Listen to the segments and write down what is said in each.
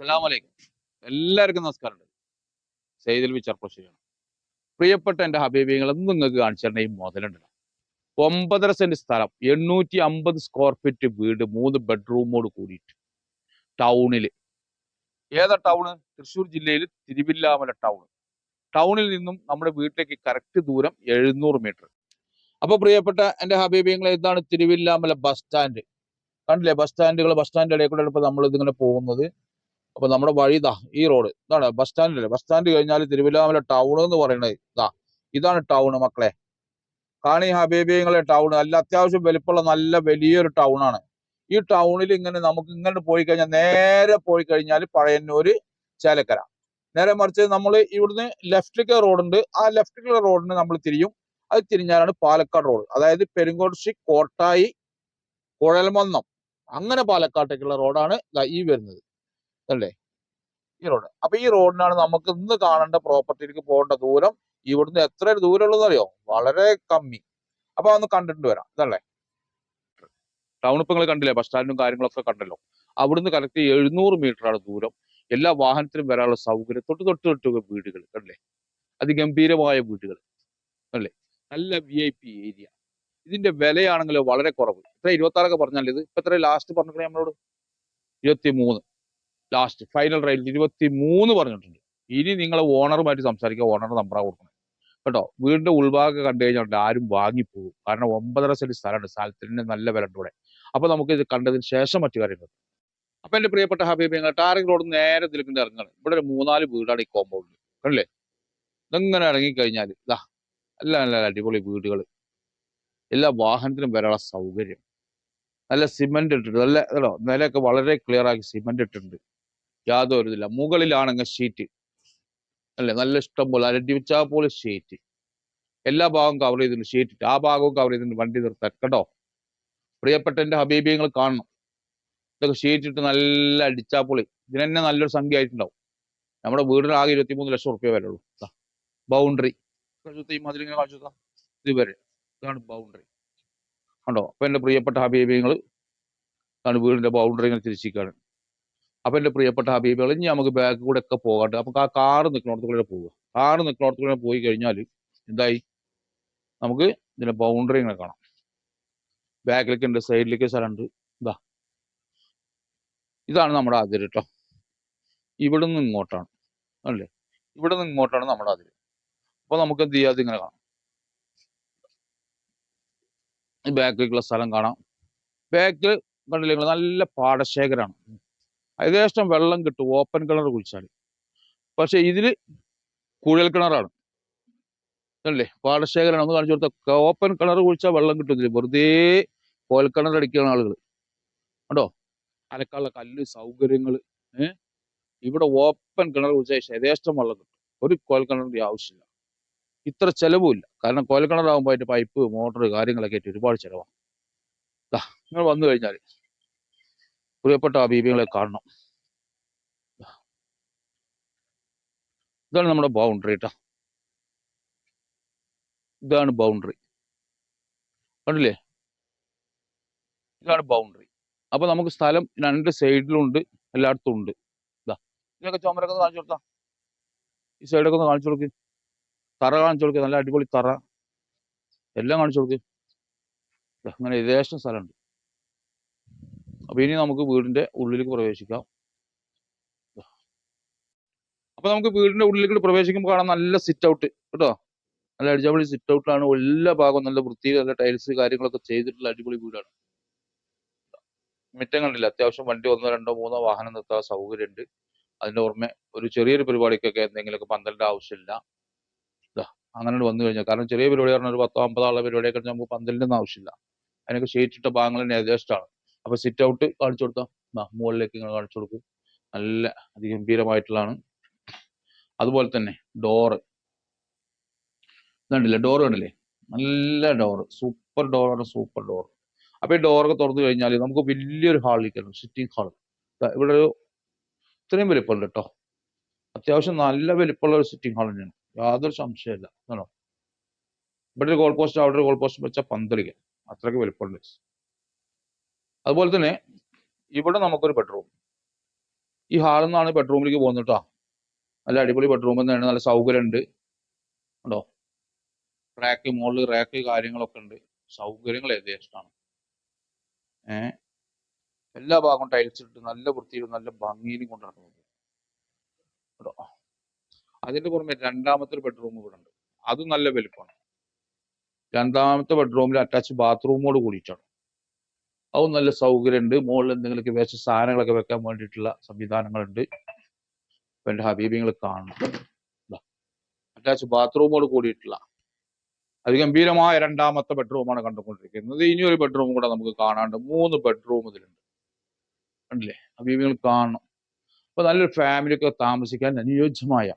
അസ്സലാമു അലൈക്കും എല്ലാവർക്കും നമസ്കാരമുണ്ട്. സെയ്തിൽ വിച്ചർപ്പശ്ശേരിയാണ് പ്രിയപ്പെട്ട എന്റെ ഹബീബിങ്ങൾ എന്ന് നിങ്ങൾക്ക് കാണിച്ചു തരണം ഈ മുതലുണ്ടല്ലോ. ഒമ്പതര സെന്റ് സ്ഥലം എണ്ണൂറ്റി അമ്പത് സ്ക്വയർ ഫീറ്റ് വീട് മൂന്ന് ബെഡ്റൂമോട് കൂടിയിട്ട് ടൗണിൽ ഏതാ ടൗണ് തൃശ്ശൂർ ജില്ലയിൽ തിരുവില്ലാമല ടൗൺ. ടൗണിൽ നിന്നും നമ്മുടെ വീട്ടിലേക്ക് കറക്റ്റ് ദൂരം എഴുന്നൂറ് മീറ്റർ അപ്പൊ പ്രിയപ്പെട്ട എന്റെ ഹബീബിങ്ങൾ ഇതാണ് തിരുവില്ലാമല ബസ് സ്റ്റാൻഡ് കണ്ടില്ലേ? ബസ് സ്റ്റാൻഡുകൾ ബസ് സ്റ്റാൻഡ് ഇടയിൽ കൂടെ ഇപ്പൊ നമ്മൾ ഇതിങ്ങനെ പോകുന്നത്. അപ്പൊ നമ്മുടെ വഴി ഇതാ ഈ റോഡ് ഇതാണ് ബസ് സ്റ്റാൻഡിലെ ബസ് സ്റ്റാൻഡ് കഴിഞ്ഞാൽ തിരുവല്ലാമല ടൗൺ എന്ന് പറയുന്നത് ഇതാ. ഇതാണ് ടൗൺ മക്കളെ. കാണി ഹബീബിങ്ങളെ ടൗൺ നല്ല അത്യാവശ്യം വലിപ്പമുള്ള നല്ല വലിയൊരു ടൗൺ ആണ്. ഈ ടൗണിൽ ഇങ്ങനെ നമുക്ക് ഇങ്ങനെ പോയി കഴിഞ്ഞാൽ നേരെ പോയി കഴിഞ്ഞാൽ പഴയന്നൂര് ചേലക്കര. നേരെ മറിച്ച് നമ്മൾ ഇവിടുന്ന് ലെഫ്റ്റിലേക്ക് റോഡുണ്ട് ആ ലെഫ്റ്റിലേക്ക് റോഡിന് നമ്മൾ തിരിയും. അത് തിരിഞ്ഞാലാണ് പാലക്കാട് റോഡ് അതായത് പെരുങ്കോട്ടി കോട്ടായി കുഴൽമന്നം. അങ്ങനെ പാലക്കാട്ടേക്കുള്ള റോഡാണ് ഈ വരുന്നത്. അല്ലേ? ഈ റോഡ് അപ്പൊ ഈ റോഡിനാണ് നമുക്ക് ഇന്ന് കാണേണ്ട പ്രോപ്പർട്ടിയിലേക്ക് പോകേണ്ട ദൂരം ഇവിടുന്ന് എത്ര ദൂരം ഉള്ളതെന്ന് അറിയോ? വളരെ കമ്മി. അപ്പൊ അതൊന്ന് കണ്ടിട്ട് വരാം. ഇതല്ലേ? ടൗൺ ഇപ്പൊ നിങ്ങൾ കണ്ടില്ലേ? ബസ് സ്റ്റാൻഡും കാര്യങ്ങളൊക്കെ കണ്ടല്ലോ. അവിടുന്ന് കറക്റ്റ് എഴുന്നൂറ് ആണ് ദൂരം. എല്ലാ വാഹനത്തിനും വരാനുള്ള സൗകര്യം തൊട്ട് തൊട്ട് തൊട്ട് വീടുകൾ കണ്ടില്ലേ? അതിഗംഭീരമായ വീടുകൾ അല്ലേ നല്ല വി ഐ പി ഏരിയ ഇതിന്റെ വിലയാണെങ്കിൽ വളരെ കുറവ്. ഇത്ര ഇരുപത്തി ആറൊക്കെ പറഞ്ഞാൽ ഇത് ഇപ്പൊ എത്ര ലാസ്റ്റ് പറഞ്ഞിട്ടുണ്ടെങ്കിൽ നമ്മളോട്? ഇരുപത്തി മൂന്ന് ലാസ്റ്റ് ഫൈനൽ റേറ്റ് ഇരുപത്തി മൂന്ന് പറഞ്ഞിട്ടുണ്ട്. ഇനി നിങ്ങൾ ഓണറുമായിട്ട് സംസാരിക്കുക ഓണർ നമ്പറാണ് കൊടുക്കണം. കേട്ടോ? വീടിന്റെ ഉൾഭാഗം കണ്ടു കഴിഞ്ഞാൽ ആരും വാങ്ങിപ്പോകും. കാരണം ഒമ്പതര സെന്റ് സ്ഥലമുണ്ട്. സ്ഥലത്തിന് നല്ല വില ഉണ്ട് ഇവിടെ. അപ്പൊ നമുക്ക് ഇത് കണ്ടതിന് ശേഷം മറ്റു കാര്യങ്ങൾ അപ്പൊ എന്റെ പ്രിയപ്പെട്ട ഹബീബ് ടാറിംഗ് റോഡ് നേരെ ഇതിലേക്ക് ഇറങ്ങണം. ഇവിടെ ഒരു മൂന്നാൽ വീടാണ് ഈ കോമ്പൗണ്ടിൽ കണ്ടില്ലേ? ഇതെങ്ങനെ ഇറങ്ങിക്കഴിഞ്ഞാൽ ഇതാ നല്ല നല്ല അടിപൊളി വീടുകൾ എല്ലാ വാഹനത്തിനും വരാനുള്ള സൗകര്യം. നല്ല സിമെന്റ് ഇട്ടിട്ടുണ്ട്. നല്ല കേട്ടോ നിലയൊക്കെ വളരെ ക്ലിയർ ആക്കി സിമെന്റ് ഇട്ടിട്ടുണ്ട്. യാതൊരു ഇതില്ല. മുകളിലാണെങ്കിൽ ഷീറ്റ് അല്ലേ? നല്ല ഇഷ്ടം പോലെ അരട്ടി വെച്ചാൽ പോലെ ഷീറ്റ് എല്ലാ ഭാഗവും കവർ ചെയ്തിട്ടുണ്ട് ഷീറ്റ് ആ ഭാഗവും കവർ ചെയ്തിട്ടുണ്ട് വണ്ടി നിർത്താൻ. കേട്ടോ? പ്രിയപ്പെട്ട എന്റെ ഹബീബിയങ്ങൾ കാണണം. ഇതൊക്കെ ഷീറ്റ് ഇട്ട് നല്ല അടിച്ചാൽ പൊളി ഇതിന് തന്നെ നല്ലൊരു സംഖ്യ ആയിട്ടുണ്ടാവും. നമ്മുടെ വീടിന് ആകെ ഇരുപത്തിമൂന്ന് ലക്ഷം റുപ്യ വരെ ഉള്ളൂ ബൗണ്ടറി ഈ മതിലിങ്ങനെ കാണിച്ചു തരാം. ഇത് വരെ ഇതാണ് ബൗണ്ടറി കണ്ടോ? അപ്പൊ എന്റെ പ്രിയപ്പെട്ട ഹബീബിയങ്ങൾ വീടിന്റെ ബൗണ്ടറി ഇങ്ങനെ തിരിച്ചിരിക്കുകയാണ്. അപ്പൊ എന്റെ പ്രിയപ്പെട്ട ഹബീബ് ഇനി നമുക്ക് ബാക്ക് കൂടെ ഒക്കെ പോകാണ്ട് നമുക്ക് ആ കാറ് നിൽക്കണോടത്ത് കൂടെ പോവുക. കാറ് നിൽക്കണോടത്ത് കൂടെ പോയി കഴിഞ്ഞാൽ എന്തായി? നമുക്ക് ഇതിന്റെ ബൗണ്ടറി ഇങ്ങനെ കാണാം. ബാക്കിലേക്ക് ഉണ്ട് സൈഡിലേക്ക് സ്ഥലമുണ്ട്. ഇതാ. ഇതാണ് നമ്മുടെ അതിര് കേട്ടോ ഇവിടെ നിന്ന് ഇങ്ങോട്ടാണ്. അല്ലേ? ഇവിടെ നിന്ന് ഇങ്ങോട്ടാണ് നമ്മുടെ അതിര്. അപ്പോൾ നമുക്ക് എന്ത് ചെയ്യാതെ ഇങ്ങനെ കാണാം. ബാക്കിലേക്കുള്ള സ്ഥലം കാണാം. ബാക്കിൽ കണ്ടില്ലേ? നല്ല പാടശേഖരമാണ് ഏകദേശം വെള്ളം കിട്ടും ഓപ്പൺ കിണർ കുഴിച്ചാൽ പക്ഷെ ഇതിൽ കുഴൽ കിണറാണ്. അല്ലേ പാടശേഖരം ഒന്ന് കാണിച്ചു കൊടുത്ത ഓപ്പൺ കിണർ കുഴിച്ചാൽ വെള്ളം കിട്ടും ഇതിൽ വെറുതെ കോൽക്കിണർ അടിക്കുന്ന ആളുകൾ കണ്ടോ? അലക്കാനുള്ള കല്ല് സൗകര്യങ്ങൾ ഇവിടെ ഓപ്പൺ കിണർ കുഴിച്ചാൽ യഥേഷ്ടം വെള്ളം കിട്ടും. ഒരു കോൽക്കിണറിന്റെ ആവശ്യമില്ല. ഇത്ര ചിലവുമില്ല കാരണം കോൽക്കിണറാകുമ്പോൾ അതിന്റെ പൈപ്പ് മോട്ടർ കാര്യങ്ങളൊക്കെ ആയിട്ട് ഒരുപാട് ചിലവാണ് നിങ്ങൾ വന്നു കഴിഞ്ഞാൽ പ്രിയപ്പെട്ട അബീബികളെ കാണണം. ഇതാണ് നമ്മുടെ ബൗണ്ടറി കേട്ടോ ഇതാണ് ബൗണ്ടറി കണ്ടില്ലേ? ഇതാണ് ബൗണ്ടറി അപ്പൊ നമുക്ക് സ്ഥലം രണ്ട് സൈഡിലുണ്ട് എല്ലായിടത്തും ഉണ്ട്. ഇതാ ഇതിനൊക്കെ ചുമരൊക്കെ കാണിച്ചു കൊടുത്താ. ഈ സൈഡൊക്കെ ഒന്ന് കാണിച്ചു കൊടുക്ക്. തറ കാണിച്ചു കൊടുക്ക് നല്ല അടിപൊളി തറ. എല്ലാം കാണിച്ചു കൊടുക്ക്. അങ്ങനെ ഏകദേശം സ്ഥലമുണ്ട്. അപ്പൊ ഇനി നമുക്ക് വീടിന്റെ ഉള്ളിലേക്ക് പ്രവേശിക്കാം. അപ്പോൾ നമുക്ക് വീടിന്റെ ഉള്ളിലേക്ക് പ്രവേശിക്കുമ്പോൾ കാണാം നല്ല സിറ്റ് ഔട്ട് കേട്ടോ. നല്ല അടിപൊളി സിറ്റ് ഔട്ടാണ് എല്ലാ ഭാഗവും നല്ല വൃത്തിയിൽ നല്ല ടൈൽസ് കാര്യങ്ങളൊക്കെ ചെയ്തിട്ടുള്ള അടിപൊളി വീടാണ്. മുറ്റം കണ്ടില്ല? അത്യാവശ്യം വണ്ടി ഒന്നോ രണ്ടോ മൂന്നോ വാഹനം നിർത്താൻ സൗകര്യമുണ്ട്. അതിന്റെ ഓർമ്മ ഒരു ചെറിയൊരു പരിപാടിക്കൊക്കെ എന്തെങ്കിലുമൊക്കെ പന്തലിന്റെ ആവശ്യമില്ല. അങ്ങനെ വന്നു കഴിഞ്ഞാൽ കാരണം ചെറിയ പരിപാടി പറഞ്ഞാൽ ഒരു പത്തോ അമ്പതോ ആളുടെ പരിപാടിയൊക്കെ നമുക്ക് പന്തലിന്റെ ഒന്നും ആവശ്യമില്ല. അതിനൊക്കെ ഷീറ്റിട്ട ഭാഗങ്ങളിൽ ഏകദേശമാണ് അപ്പൊ സിറ്റ് ഔട്ട് കാണിച്ചു കൊടുത്താൽ മുകളിലേക്ക് ഇങ്ങനെ കാണിച്ചു കൊടുക്കും. നല്ല അതിഗംഭീരമായിട്ടുള്ളതാണ്. അതുപോലെ തന്നെ ഡോറ് കണ്ടില്ലേ ഡോറ് കണ്ടില്ലേ? നല്ല ഡോറ് സൂപ്പർ ഡോറാണ് സൂപ്പർ ഡോർ അപ്പൊ ഈ ഡോറൊക്കെ തുറന്നു കഴിഞ്ഞാൽ നമുക്ക് വലിയൊരു ഹാളിൽ കയറും സിറ്റിംഗ് ഹാൾ ഇവിടെ ഒരു ഇത്രയും വലിപ്പമുണ്ട് കേട്ടോ അത്യാവശ്യം നല്ല വലിപ്പമുള്ള ഒരു സിറ്റിംഗ് ഹാൾ തന്നെയാണ്. യാതൊരു സംശയമില്ല ആണോ ഇവിടെ ഒരു ഗോൾ പോസ്റ്റ് അവിടെ ഒരു ഗോൾ പോസ്റ്റ് വെച്ചാൽ പന്തളിക്കുക അത്രയ്ക്ക് വലിപ്പമുണ്ട്. അതുപോലെ തന്നെ ഇവിടെ നമുക്കൊരു ബെഡ്റൂം ഈ ഹാളിൽ നിന്നാണ് ബെഡ്റൂമിലേക്ക് പോകുന്നത് കേട്ടോ നല്ല അടിപൊളി ബെഡ്റൂം തന്നെയാണ്. നല്ല സൗകര്യമുണ്ട് ഉണ്ടോ റാക്ക് മുകളിൽ റാക്ക് കാര്യങ്ങളൊക്കെ ഉണ്ട്. സൗകര്യങ്ങൾ യഥേഷ്ടമാണ് ഏഹ് എല്ലാ ഭാഗവും ടൈൽസ് ഇട്ട് നല്ല വൃത്തിയിലും നല്ല ഭംഗിയിലും കൊണ്ട് നടക്കുന്നത്. കേട്ടോ അതിന്റെ പുറമെ രണ്ടാമത്തെ ഒരു ബെഡ്റൂം ഇവിടെ ഉണ്ട്. അതും നല്ല വലുപ്പമാണ്. രണ്ടാമത്തെ ബെഡ്റൂമിൽ അറ്റാച്ച് ബാത്റൂമോട് കൂടിയിട്ടാണ്. അതും നല്ല സൗകര്യമുണ്ട്. മുകളിൽ എന്തെങ്കിലുമൊക്കെ വേസ്റ്റ് സാധനങ്ങളൊക്കെ വെക്കാൻ വേണ്ടിയിട്ടുള്ള സംവിധാനങ്ങളുണ്ട്. അപ്പം എന്റെ ഹബീബിങ്ങൾ കാണണം. അറ്റാച്ച് ബാത്റൂമോട് കൂടിയിട്ടുള്ള അതിഗംഭീരമായ രണ്ടാമത്തെ ബെഡ്റൂമാണ് കണ്ടുകൊണ്ടിരിക്കുന്നത്. ഇനി ഒരു ബെഡ്റൂം കൂടെ നമുക്ക് കാണാണ്ട് മൂന്ന് ബെഡ്റൂം ഇതിലുണ്ട്. കണ്ടില്ലേ? ഹബീബികൾ കാണണം. അപ്പൊ നല്ലൊരു ഫാമിലിയൊക്കെ താമസിക്കാൻ അനുയോജ്യമായ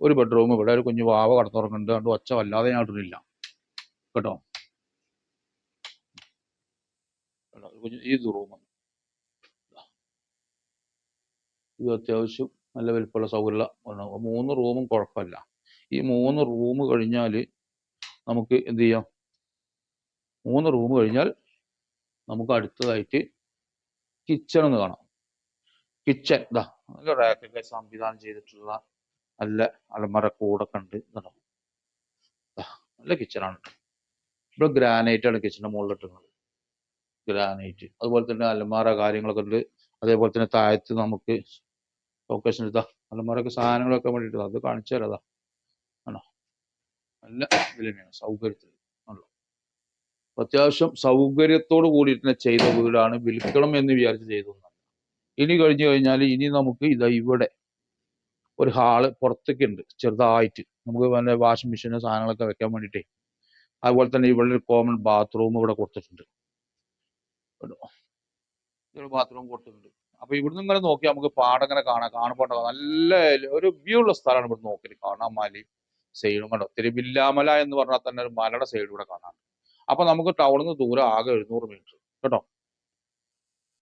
ഒരു ബെഡ്റൂം ഇവിടെ. ഒരു കുഞ്ഞു വാവ കടന്നുറങ്ങുന്നുണ്ട്. അതുകൊണ്ട് ഒച്ച വല്ലാതെ ഞാൻ ഇടുന്നില്ല. കേട്ടോ, ഈ റൂം ഇത് അത്യാവശ്യം നല്ല വലിപ്പമുള്ള സൗകര്യമുള്ള. മൂന്ന് റൂമും കുഴപ്പമില്ല. ഈ മൂന്ന് റൂം കഴിഞ്ഞാൽ നമുക്ക് എന്ത് ചെയ്യാം? മൂന്ന് റൂം കഴിഞ്ഞാൽ നമുക്ക് അടുത്തതായിട്ട് കിച്ചൺ എന്ന് കാണാം. കിച്ചൺ ഇതാ റാക്കൊക്കെ സംവിധാനം ചെയ്തിട്ടുള്ള നല്ല അലമറ കൂടൊക്കെ ഉണ്ട്. ഇതാ നല്ല കിച്ചണാണ് ഇവിടെ ഗ്രാനൈറ്റ് ആണ് കിച്ചണിന്റെ മുകളിലിട്ടുള്ളത് ഗ്രാനൈറ്റ് അതുപോലെ തന്നെ അലമാര കാര്യങ്ങളൊക്കെ ഉണ്ട്. അതേപോലെ തന്നെ താഴത്ത് നമുക്ക് ലൊക്കേഷൻ ഇതാ അലമാരൊക്കെ സാധനങ്ങളൊക്കെ വേണ്ടിയിട്ട് അത് കാണിച്ചു തരാതാ. ആണോ? നല്ല ഇതിൽ തന്നെയാണ് സൗകര്യത്തിൽ ആണല്ലോ. അത്യാവശ്യം സൗകര്യത്തോട് കൂടിയിട്ട് തന്നെ ചെയ്ത വീടാണ്. വിൽക്കണം എന്ന് വിചാരിച്ച് ചെയ്തു ഇനി കഴിഞ്ഞു കഴിഞ്ഞാൽ ഇനി നമുക്ക് ഇതാ ഇവിടെ ഒരു ഹാൾ പുറത്തേക്ക് ഉണ്ട് ചെറുതായിട്ട്. നമുക്ക് വല്ല വാഷിംഗ് മെഷീനും സാധനങ്ങളൊക്കെ വെക്കാൻ വേണ്ടിയിട്ടേ. അതുപോലെ തന്നെ ഇവിടെ ഒരു കോമൺ ബാത്റൂം ഇവിടെ കൊടുത്തിട്ടുണ്ട്. കേട്ടോ. ഒരു ബാത്റൂം കൊടുത്തിട്ടുണ്ട്. അപ്പൊ ഇവിടുന്ന് ഇങ്ങനെ നോക്കി നമുക്ക് പാടങ്ങനെ കാണാം. കാണപ്പെട്ടോ നല്ല ഒരു വ്യൂ ഉള്ള സ്ഥലമാണ് ഇവിടെ നോക്കി കാണാൻ മലയും സൈഡും കണ്ടോ? തിരുവില്ലാമല എന്ന് പറഞ്ഞാൽ തന്നെ ഒരു മലയുടെ സൈഡ് ഇവിടെ കാണാം. അപ്പൊ നമുക്ക് ടൗണിൽ നിന്ന് ദൂരം ആകെ എഴുന്നൂറ് മീറ്റർ കേട്ടോ?